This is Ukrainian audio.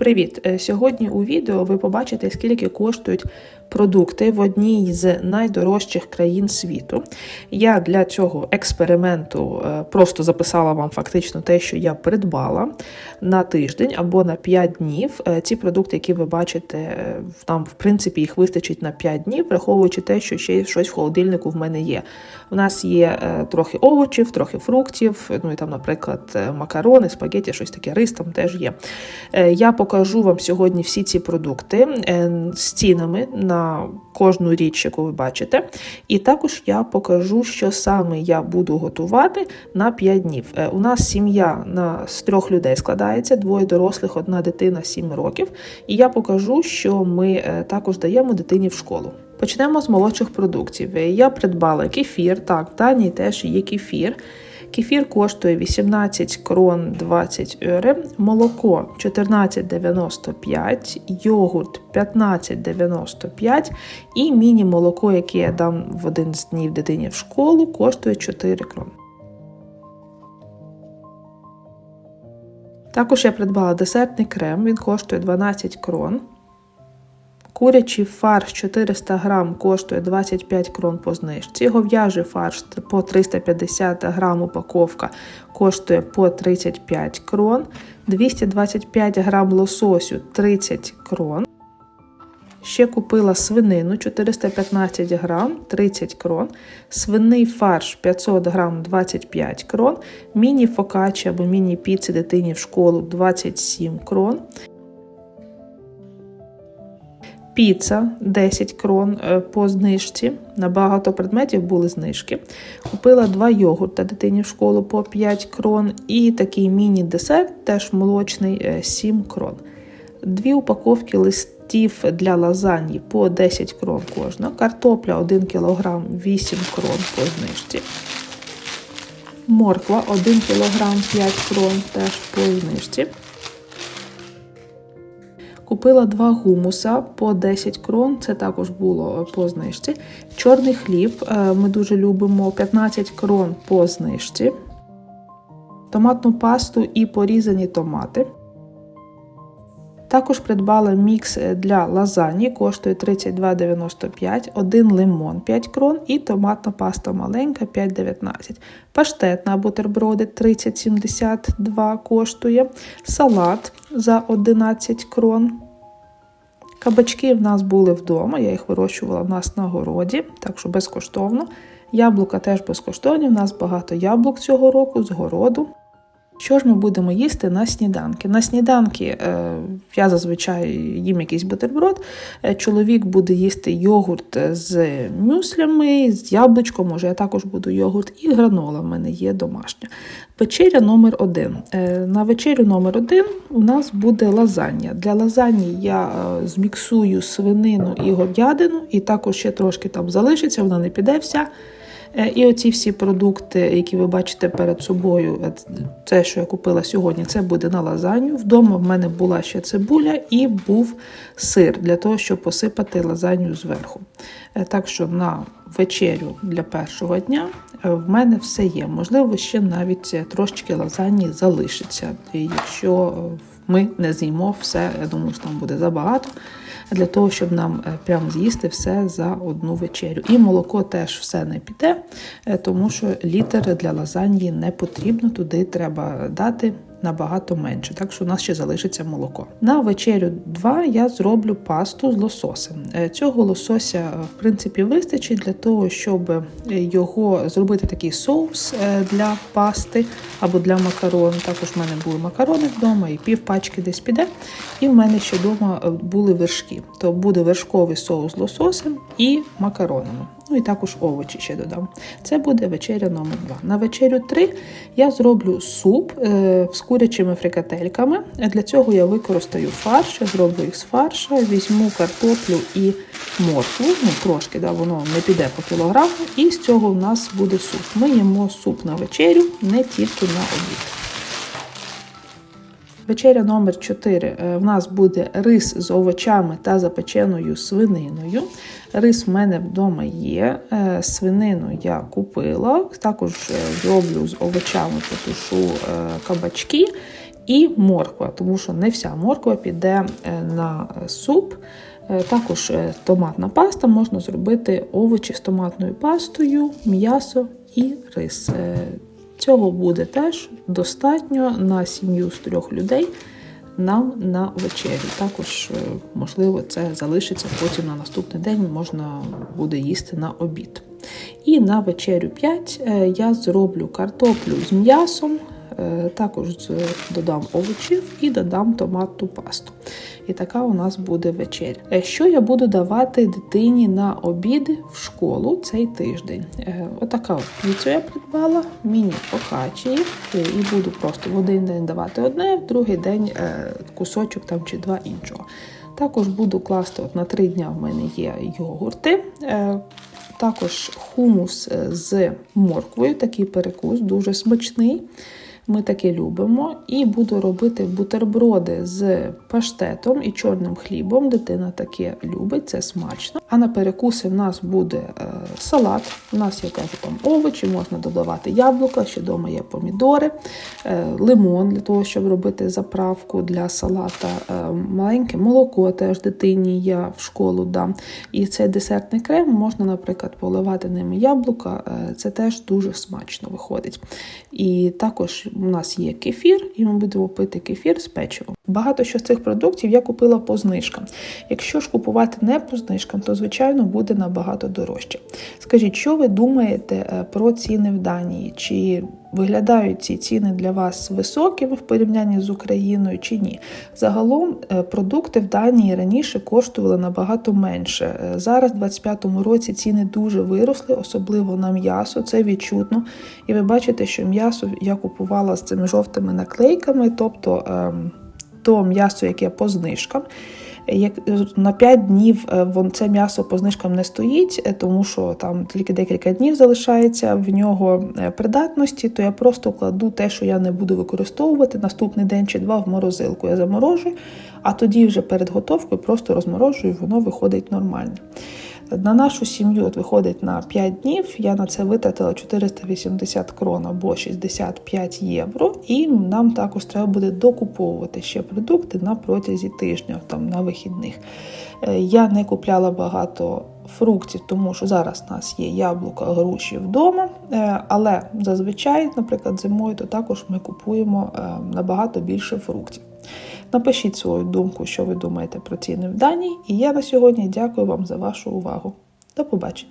Привіт! Е, Сьогодні у відео ви побачите, скільки коштують продукти в одній з найдорожчих країн світу. Я для цього експерименту е, просто записала вам фактично те, що я придбала на тиждень або на 5 днів. Е, Ці продукти, які ви бачите, е, там в принципі їх вистачить на 5 днів, враховуючи те, що ще щось в холодильнику в мене є. У нас є трохи овочів, трохи фруктів, ну і там, наприклад, макарони, спагеті, щось таке, рис там теж є. Я покажу вам сьогодні всі ці продукти з цінами на кожну річ, яку ви бачите. І також я покажу, що саме я буду готувати на 5 днів. Е, У нас сім'я на з трьох людей складається: двоє дорослих, одна дитина 7 років. І я покажу, що ми е, також даємо дитині в школу. Почнемо з молодших продуктів. Е, Я придбала кефір, так, в Данії теж є кефір. Кефір коштує 18 крон 20 ере, молоко 14,95, йогурт 15,95 і міні-молоко, яке я дам в один з днів дитині в школу, коштує 4 крон. Також я придбала десертний крем, він коштує 12 крон. Курячий фарш 400 грам коштує 25 крон по знижці. Гов'яжий фарш по 350 грам упаковка коштує по 35 крон. 225 грам лососю 30 крон. Ще купила свинину 415 грам 30 крон, свиний фарш 500 грам 25 крон, міні-фокачі або міні-піци дитині в школу 27 крон. Піца 10 крон е, по знижці. На багато предметів були знижки. Купила два йогурта дитині в школу по 5 крон. І такий міні-десерт, теж молочний, е, 7 крон. Дві упаковки листів для лазаньї по 10 крон кожна. Картопля 1 кг 8 крон по знижці. Морква 1 кг 5 крон теж по знижці. Купила два гумуса по 10 крон, це також було по знижці. Чорний хліб е, ми дуже любимо 15 крон по знижці. Томатну пасту і порізані томати. Також придбала мікс для лазані, коштує 32,95, один лимон 5 крон і томатна паста маленька 5,19. Паштет на бутерброди 30,72 коштує. Салат за 11 крон. Кабачки в нас були вдома, я їх вирощувала в нас на городі, так що безкоштовно. Яблука теж безкоштовні, в нас багато яблук цього року з городу. Що ж ми будемо їсти на сніданки? На сніданки е, я зазвичай їм якийсь бутерброд. Е, чоловік буде їсти йогурт з мюслями, з яблучком, може я також буду йогурт, і гранола в мене є домашня. Вечеря номер один. Е, на вечерю номер один у нас буде лазанья. Для лазаньї я е, зміксую свинину і говядину, і також ще трошки там залишиться, вона не піде вся. Е, І оці всі продукти, які ви бачите перед собою, е, це, що я купила сьогодні, це буде на лазанью. Вдома в мене була ще цибуля і був сир для того, щоб посипати лазанью зверху. Е, Так що на вечерю для першого дня в мене все є. Можливо, ще навіть трошечки лазані залишиться. Якщо ми не з'їмо все, я думаю, що там буде забагато для того, щоб нам прямо прям з'їсти все за одну вечерю. І молоко теж все не піде, е, тому що літер для лазаньї не потрібно, туди треба дати. Набагато менше, так що у нас ще залишиться молоко. На вечерю 2 я зроблю пасту з лососем. Е, Цього лосося, е, в принципі, вистачить для того, щоб е, його зробити такий соус для пасти або для макарон. Також в мене були макарони вдома, і пів пачки десь піде. І в мене ще вдома були вершки. То буде вершковий соус з лососем і макаронами. Ну і також овочі ще додам. Це буде вечеря номер 2. На вечерю 3 я зроблю суп е, з курячими фрикательками. Для цього я використаю фарш, я зроблю їх з фарша, візьму картоплю і моркву, ну трошки, да, воно не піде по кілограму, і з цього в нас буде суп. Ми їмо суп на вечерю, не тільки на обід. Вечеря номер 4 в нас буде рис з овочами та запеченою свининою. Рис в мене вдома є. е, Свинину я купила. Також е, зроблю з овочами, потушу е, кабачки. і морква, тому що не вся морква піде е, на суп. Е, Також е, томатна паста можна зробити овочі з томатною пастою, м'ясо і рис. Цього буде теж достатньо на сім'ю з трьох людей нам на вечерю. Також, е, можливо, це залишиться потім на наступний день, можна буде їсти на обід. І на вечерю 5 е, я зроблю картоплю з м'ясом, також додам овочів і додам томатну пасту. І така у нас буде вечеря. Е, Що я буду давати дитині на обіди в школу цей тиждень? Е, Отака от піцу я придбала, міні-фокачії, е, і буду просто в один день давати одне, в другий день е, кусочок там чи два іншого. Також буду класти от на три дня в мене є йогурти. е, Також хумус е, з морквою, такий перекус, дуже смачний. Ми таке любимо. І буду робити бутерброди з паштетом і чорним хлібом. Дитина таке любить, це смачно. А на перекуси в нас буде е, салат. У нас, я кажу, там овочі, можна додавати яблука, ще вдома є помідори, е, лимон для того, щоб робити заправку для салата, е, маленьке молоко теж дитині я в школу дам. І цей десертний крем можна, наприклад, поливати ними яблука. е, Це теж дуже смачно виходить. І також у нас є кефір, і ми будемо пити кефір з печивом. Багато що з цих продуктів я купила по знижкам. Якщо ж купувати не по знижкам, то звичайно буде набагато дорожче. Скажіть, що ви думаєте е, про ціни в Данії? Чи виглядають ці ціни для вас високими в порівнянні з Україною чи ні? Загалом е, продукти в Данії раніше коштували набагато менше. Е, Зараз, в 2025 році, ціни дуже виросли, особливо на м'ясо. Це відчутно. І ви бачите, що м'ясо я купувала з цими жовтими наклейками, тобто ем, то м'ясо, яке по знижкам. Як на 5 днів е, це м'ясо по знижкам не стоїть, е, тому що там тільки декілька днів залишається в нього е, придатності, то я просто кладу те, що я не буду використовувати наступний день чи два в морозилку. Я заморожую, а тоді вже перед готовкою просто розморожую, і воно виходить нормально. На нашу сім'ю от виходить на 5 днів. Я на це витратила 480 крон або 65 євро. І нам також треба буде докуповувати ще продукти на протязі тижня, там на вихідних. Е, Я не купляла багато фруктів, тому що зараз у нас є яблука, груші вдома. Е, Але зазвичай, наприклад, зимою, то також ми купуємо е, набагато більше фруктів. Напишіть свою думку, що ви думаєте про ціни в Данії. І я на сьогодні дякую вам за вашу увагу. До побачення!